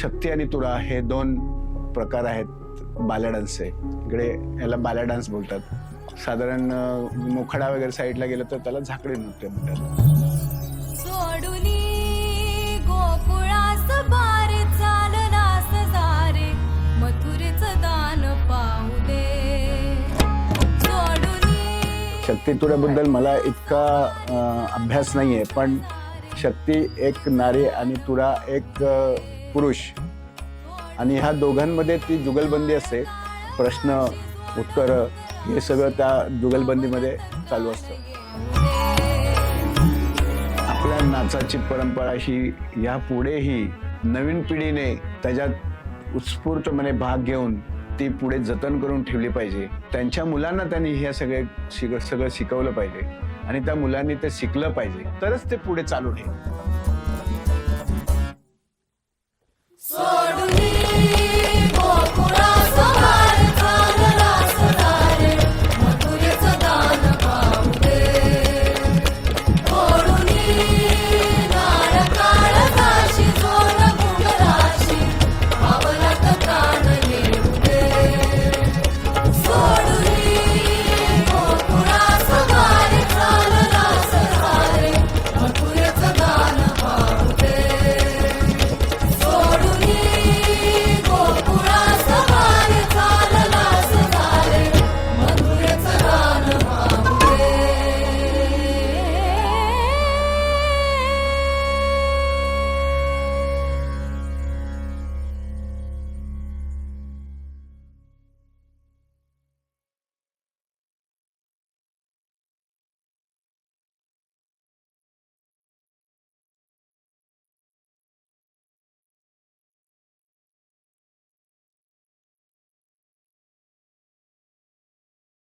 शक्ती आणि तुरा हे दोन प्रकार आहेत बाल्या डान्सचे इकडे याला बाल्या डान्स बोलतात. साधारण मोखाडा वगैरे साईडला गेलं तर त्याला झाकडी नृत्य म्हणतात. सोडुनी गोकुळास बारे चाललास जारे मथुरेच दान पाहू दे. सोडुनी शक्ती तुऱ्याबद्दल मला इतका अभ्यास नाही आहे पण शक्ती एक नारी आणि तुरा एक पुरुष. आणि ह्या दोघांमध्ये ती जुगलबंदी असते. प्रश्न उत्तर हे सगळं त्या जुगलबंदीमध्ये चालू असतं. आपल्या नाचाची परंपरा ही यापुढेही नवीन पिढीने त्याच्यात उत्स्फूर्तपणे भाग घेऊन ती पुढे जतन करून ठेवली पाहिजे. त्यांच्या मुलांना त्यांनी हे सगळे शिक सगळं शिकवलं पाहिजे. आणि त्या मुलांनी ते शिकलं पाहिजे. तरच ते पुढे चालू ठेव Sordum